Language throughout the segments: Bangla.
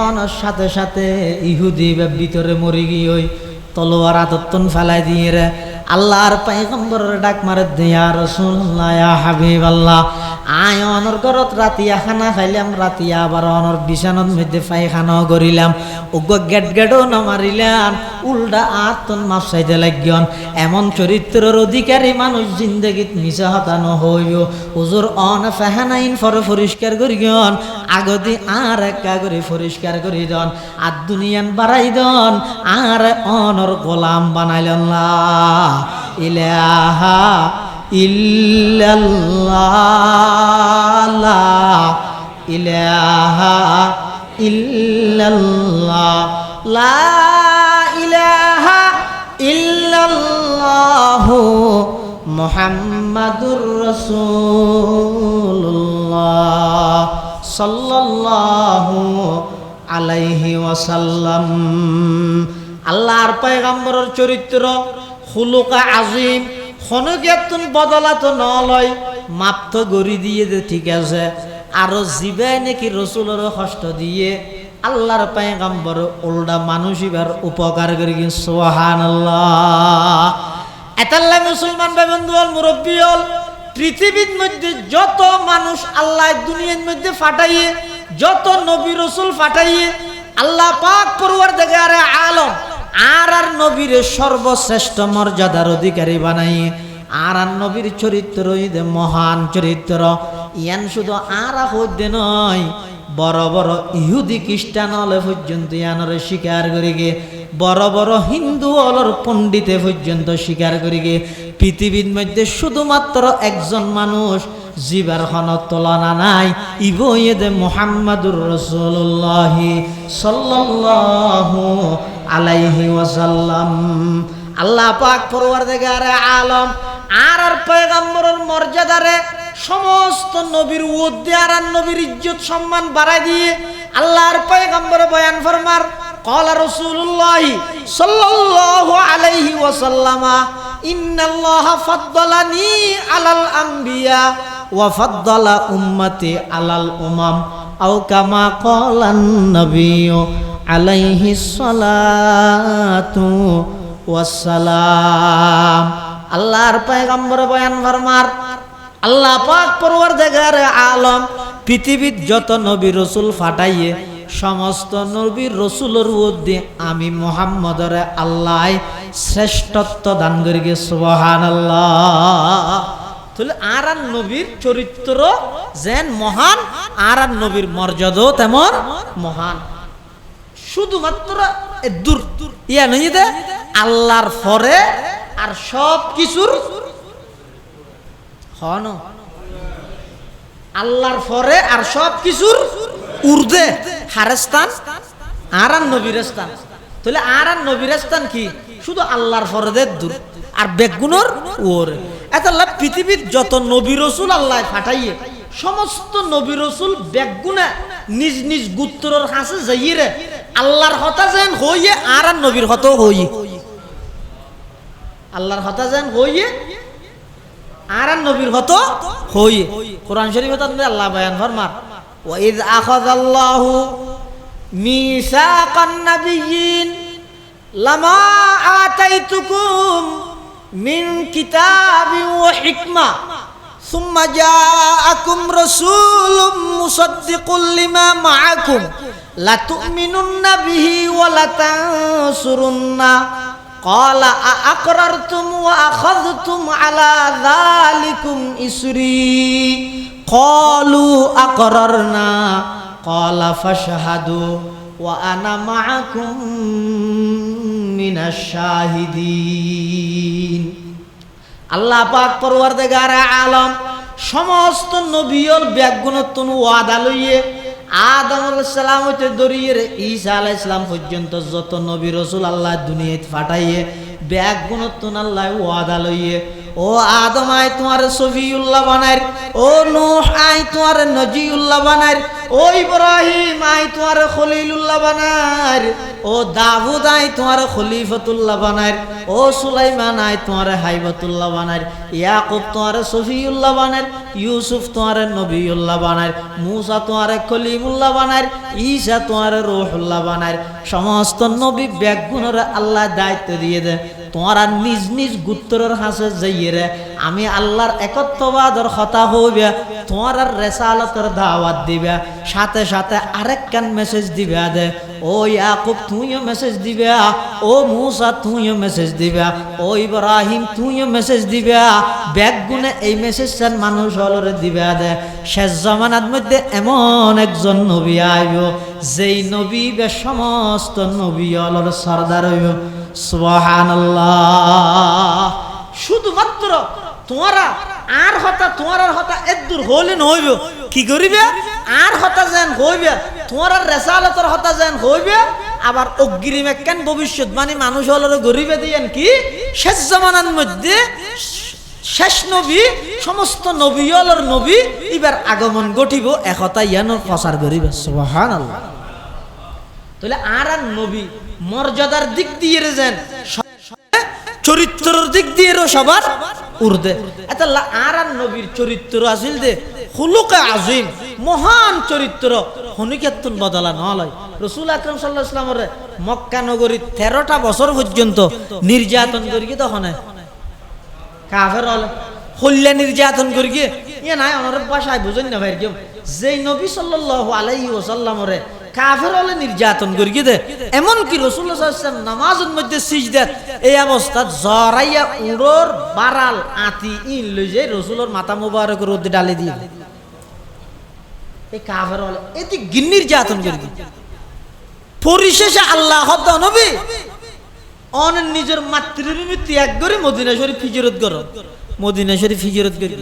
এন সাথে সাথে ইহুদি বা ভিতরে মরে গিয়ে তলোয়ার আদত্তন ফেলাই দিয়ে রে, আল্লাহর পাইগম্বরের ডাক মারে দিয়া রসুল্লাহ হাবিব আল্লাহ আয় অনর ঘরত রাতিয়া খানা খাইলাম রাতিয়া আবার অনর বিছানত মধ্যে পায়খানা করিলাম উগ্র গেট গেটও নামারিলাম উল্টা আত্মন মাপ চাইতে লাগিয়ন। এমন চরিত্রের অধিকারী মানুষ জিন্দগিত মিশা হতানো হইও হুজুর অন ফেহানাইন ফরে পরিষ্কার করি গন আগদি আর একা করে পরিষ্কার করি দন আর দুনিয়ান বাড়াই দন আর অনর গোলাম বানাইলেন লা ইলাহা ইল্লাল্লাহ ইলাহা ইল্লাল্লাহ লা ইলাহা আলাইহি ওয়াসাল্লাম। আল্লাহর পয়গম্বরের চরিত্র হুলুকা আজিম। খনকিয়াতুন বদলাত নলয় মাপ্ত গড়ি দিয়ে দে ঠিক আছে। আরও জিবে নাকি রসুলের কষ্ট দিয়ে আল্লাহর পয়গম্বর উল্টা মানুষ এবার উপকার করি সোহান এতাল্লা মুসলমান ভাই বন্ধু হল মুরব্বী হল পৃথিবীর মধ্যে যত মানুষ আল্লাহ দুনিয়ার মধ্যে ফাটাইয়ে, যত নবী রসুল ফাটাইয়ে, আল্লাহ পাক পড়ুয়ার দেখে আরে আলম আর আর নবীর সর্বশ্রেষ্ঠ মর্যাদার অধিকারী বানাইয়ে আর আর নবীর চরিত্র মহান চরিত্র। ইয়ান শুধু আর হইতে নয়, বড় বড় ইহুদি খ্রিস্টান হলে পর্যন্ত ইয়ানরে স্বীকার করি গে। বড় বড় হিন্দু অলর পণ্ডিতে পর্যন্ত স্বীকার করি গে। পৃথিবীর মধ্যে শুধুমাত্র একজন মানুষ জিবার হনত তুলনা নাই। ইবৈদ মোহাম্মদুর রসুল্লাহি সাল্লাহ আলাইহি ওয়াসাল্লাম। আল্লাহ পাক পরওয়ারদেগারে আলম আর আর পয়গাম্বরের মর্যাদারে সমস্ত নবীর উদ্দে আর আর নবীর ইজ্জত সম্মান বাড়াই দিয়ে আল্লাহর পয়গাম্বরে বয়ান ফরমার কলা রসুল্লাহ আলাইহি ওয়াসাল্লামা, ইন্নাল্লাহ ফাদ্দালানি আলাল আম্বিয়া। ওয়াফাদ্দালা উম্মতি আলাল উমাম আও কামা কলান নবীও আলাইহি সালাতু ওয়াসালাম আল্লাহর পয়গম্বর বয়ান ফরমার, আল্লাহ পাক পরওয়ারদেগার আলম পৃথিবীর যত নবী রসুল ফাটাইয়ে সমস্ত নবী রসুলের মধ্যে আমি মোহাম্মদরে আল্লাহ শ্রেষ্ঠত্ব দান করি গে সুবহানাল্লাহ। তাহলে আর আর নবীর চরিত্র যেন মহান আর আর নবীর মর্যাদাও তেমন মহান। শুধুমাত্র দূর, ইয়া নই দে, আল্লাহর ফরে আর সব কিছুর হন। আল্লাহর পরে আর সব কিছুর উর্দে হারেস্তান আর আর নবীর স্থান। তাহলে আর আর নবীর স্থান কি? শুধু আল্লাহর ফরদের দূর, আর বেগুনোর ওর। এত পৃথিবীর যত নবী রসুল আল্লাহ ফাটাইয়ে সমস্ত নবী রসুল ব্যাগুনা নিজ নিজ গুত্তর হাসে যাইয়ে আল্লাহর হতা যেন হইয়ে আর আর নবীর হতাও হইয়ে। আল্লাহর হতা যেন হইয়ে আর আর নবীর হত হইয়ে। কোরআন শরীফ হতা আল্লাহ বায়ান ফরমার, ওয়াইদ আখাযাল্লাহু মিসাকান নাবিয়িন লামা আতাইতুকুম ميثاق النبيين لما آتيتكم من كتاب وحكمة ثم جاءكم رسول مصدق لما معكم لتؤمنن به ولتنصرن قال أأقررتم وأخذتم على ذلكم إسري قالوا أقررنا قال فاشهدوا وأنا معكم আল্লাহ পাক পরওয়ারদেগার আলম সমস্ত নবীর ব্যাগুণত্বন ওয়াদা লইয়ে আদম আলাইসালাম হইতে দরিয়ে ঈসা আলাইসালাম পর্যন্ত যত নবী রসুল আল্লাহ দুনিয়াতে ফাটাইয়ে ব্যাগুণত্বন আল্লাহ ওয়াদা লইয়ে, ও আদম আয় তোমার সফিউল্লাহ বানায় ও নূহ আয় তোমার নজিউল্লাহ বানায় ও ইব্রাহিম, আয় তোমার খলিলুল্লাহ বানার। ও দাউদ, আয় তোমার খলিফতুল্লাহ বানার। ও সুলাইমান, আয় তোমার হাইবতুল্লাহ বানার। ইয়াকুব তোমার সফিউল্লাহ বানার। ইউসুফ তোমার নবিউল্লাহ বানার। মুসা তোমার খলিমুল্লাহ বানার। ঈসা তোমার রুহুল্লাহ বানার। সমস্ত নবী ব্যাগুণের আল্লাহ দায়িত্ব দিয়ে দেয়। তোমারা নিজ নিজ গুত্তরের হাসে যাইয়ে আমি আল্লাহর একত্ববাদর কথা হইবে, তোমার আর রেসালতের দাওয়াত দিবে। সাথে সাথে আরেক কান মেসেজ দিবে দে। ও ইয়াকুব, তুইও মেসেজ দিবে। ও মুসা, তুইও মেসেজ দিবে। ও ইব্রাহিম, তুইও মেসেজ দিবে। ব্যাগ গুনে এই মেসেজটার মানুষ হলরে দিবে দে। শেষ জমানার মধ্যে এমন একজন নবী আইব, যেই নবী বে সমস্ত নবী হলর সর্দার হইব। সুবহানাল্লাহ। শুধুমাত্র তোমারা আর হতা তোমার আর হতা এদূর হইলে নহইব। কি করিবে? আর হতা যেন হইবে তোমার আর রেসালতর হতা যেন হইবে, আবার অগ্রিম একখান মানে মানুষ হলের গরিবে দিয়েন কি? শেষ জমানার মধ্যে শেষ নবী, সমস্ত নবী হলর নবী, এবার আগমন ঘটিব একতা ইয়ানোর প্রচার করিবে, সুবহানাল্লাহ। তাহলে আর আর নবী মর্যাদার দিক দিয়ে যেন চরিত্রের দিক দিয়ে সবার উর্দে। এটা আর আর নবীর চরিত্র আছিল দে, হুলুকে আজিম, মহান চরিত্র। হনিকেতন বদলা নলয় রসুল আকরম সাল্লাহ ইসলামরে মক্কা নগরী তেরোটা বছর পর্যন্ত নির্যাতন করি তখন। কাফের হলে হল্যা নির্যাতন করি ইয়ে নাই ওনার বাসায় বুঝেন না ভাই যেই নবী সাল্লাল্লাহু আলাইহি ওয়াসাল্লামরে কাফের হলে নির্যাতন করি গিয়ে এমন কি রসুল্লাহ নামাজের মধ্যে সিজ দেন এই অবস্থা জরাইয়া উড়োর বারাল আতি ইন লই যে রসুলের মাথা মুবারক রোদে ডালে দিয়ে এই কাফের হলে এটি গিন নির্যাতন করি পরিশেষে আল্লাহ নবী। অন নিজের মাতৃভূমি ত্যাগ করে মদিনা শরীফ ফিজরত কর। মদিনা শরীফ ফিজরত করি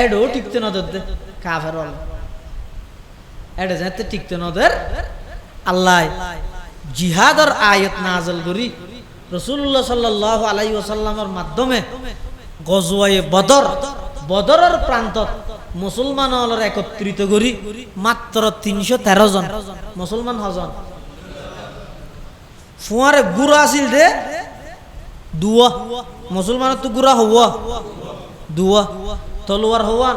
এডও টিকতে নজর দে কাফের হলে। এটা যাতে টিকতে নদের? আল্লাহ জিহাদর আয়াত নাজল করি। রসুল্লাহ সাল্লাহ আলাই ওসাল্লামের মাধ্যমে গজওয়ায়ে বদর, বদরের প্রান্তত মুসলমান একত্রিত করি, মাত্র তিনশো তেরো জন। মুসলমান হজন ফুয়ারে গুড়া আছিল দে দুয়া। মুসলমানের তো গুড়া হওয়া। দুয়া। তলোয়ার হওয়ান।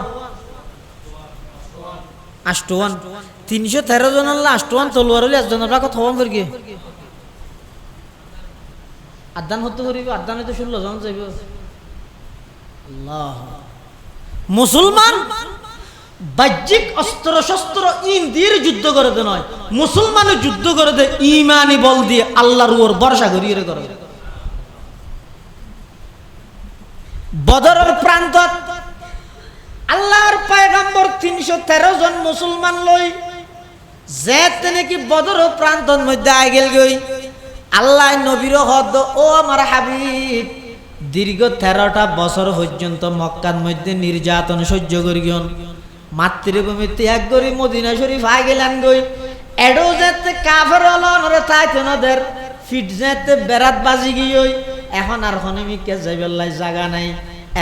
আষ্টওয়ান তিনশো তেরো জন আল্লাহ আষ্টওয়ান তলোয়ার হলে একজনের কথা হবান করি আদান হতে করিব আদান হইতে ষোলো জন যাইব। আল্লাহ মুসলমান বাহ্যিক অস্ত্র শস্ত্র ইন দিয়ে যুদ্ধ করে দে নয় মুসলমানে যুদ্ধ করে দে, ইমানি বল দিয়ে আল্লাহর ওর বর্ষা করিয়ে করে। বদরের প্রান্তত আল্লাহর পায়গাম্বর তিনশো তেরো জন মুসলমান লই যে নাকি বদর প্রান্তর মধ্যে আই গেল গই। আল্লাহ নবীর হদ, ও আমার হাবিব, দীর্ঘ তেরোটা বছর পর্যন্ত মক্কার মধ্যে নির্যাতন সহ্য করি গন মাতৃভূমি ত্যাগ করি, মদিনা শরীফ আই গেলেন গই। এডো যেতে কাফের অলনরে তাইতে নদের ফিট যেতে বেড়াত বাজি গিয়ে এখন আর হনমিকে যাইবেলাই জাগা নাই,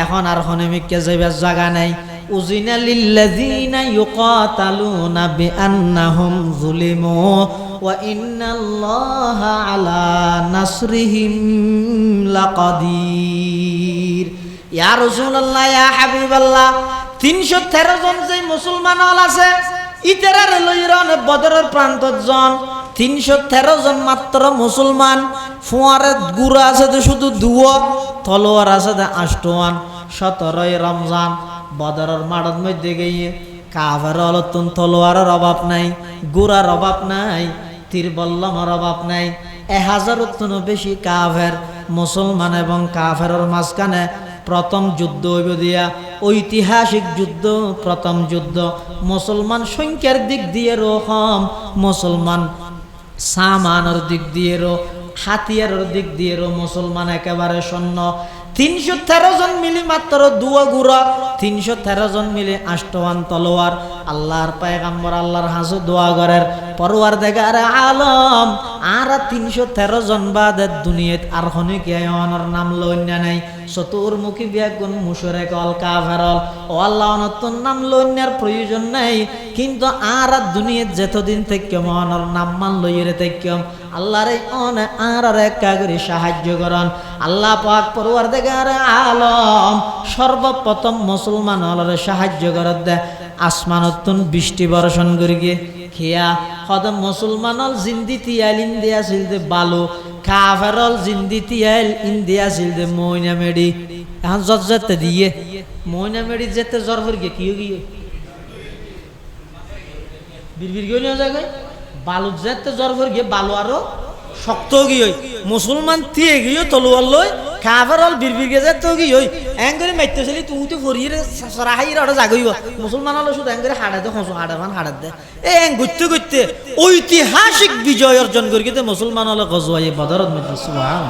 এখন আর হনমিকে যাইবার জাগা নাই। উজিনা লিল্লাযিনা ইউকাতালুনা বিআন্নাহুম যুলিমু ওয়া ইন্নাল্লাহা আলা নাসরিহিম লাকাদির। ইয়া রাসূলুল্লাহ, ইয়া হাবিবাল্লাহ 313 জন যে মুসলমান আছে, ইতারার লইরন বদরের প্রান্তত জন, তিনশো তেরো জন মাত্র মুসলমান ফুয়ারে গুড়া আছে তো শুধু দুয়ো, তলোয়ার আছে তো আষ্টওয়ান, সতেরোই রমজান বদরের মাঠের মধ্যে গিয়ে কাভার অলতুন তলোয়ারের অভাব নাই, গুড়ার অভাব নাই তীরবল্লমের অভাব নাই। এ হাজার বেশি কাভের মুসলমান এবং কাফের মাঝখানে প্রথম যুদ্ধ হইব দিয়া, ঐতিহাসিক যুদ্ধ, প্রথম যুদ্ধ। মুসলমান সংখ্যার দিক দিয়ে রকম মুসলমান সামানের দিক দিয়ে রো হাতিয়ারের দিক দিয়ে রো মুসলমান একেবারে শূন্য তিনশো তেরো জন মিলি মাত্র দুয়া গুড়া তিনশো তেরো জন মিলে আষ্টওয়ান তলোয়ার। আল্লাহর পায়গাম্বর, আল্লাহর হাসু দোয়া করের পরওয়ার দেখার আলম, আর তিনশো তেরো জন বাদের দুনিয়াত আর হনে কে অনর নাম লইন্য নাই। চতুর্মুখী ব্যাগুন মুসরে কল কাফেরল ও আল্লাহ নতুন নাম লইন্যার প্রয়োজন নাই। কিন্তু আর দুনিয়াত যেতদিন থেকে মনের নাম মান লইরে থেকম, আল্লাহর অনে আর আর একা করে সাহায্য করন। আল্লাহ পাক পরওয়ার দেখার আলম সর্বপ্রথম মুসলমান হলরে সাহায্য করার দে আসমানতুন বৃষ্টি বর্ষণ গিয়ে খেয়া হদম মুসলমানল জিন্দি তিয়াল ইন্দিয়া ছিল দে বালু, কাফেরল জিন্দি তিয়াল ইন্দিয়া ছিল দে মইনা মেডি। এখন যত যেতে দিয়ে মইনা মেডি যেতে জ্বর ভর গিয়ে কি গিয়ে? বিড়বির নিয়ে জায়গায় বালু যেতে জ্বর ভর গিয়ে বালু আরও শক্ত গিয়ে, মুসলমান থিয়ে গিয়ে তলোয়ার লই খাবার হল বিড়বির তো কি গিয়ে এং করে মাইতে চলি তুই তো ফরিয়ে সরাহাই ওটা জাগইব। মুসলমান হলো শুধু এং করে হাড়া দে হসু হাড়া মান হাড়া দে। এ এং ঘুরতে ঘুরতে ঐতিহাসিক বিজয় অর্জন করি মুসলমান হলো গজওয়াই বদরত মধ্যে সুবহান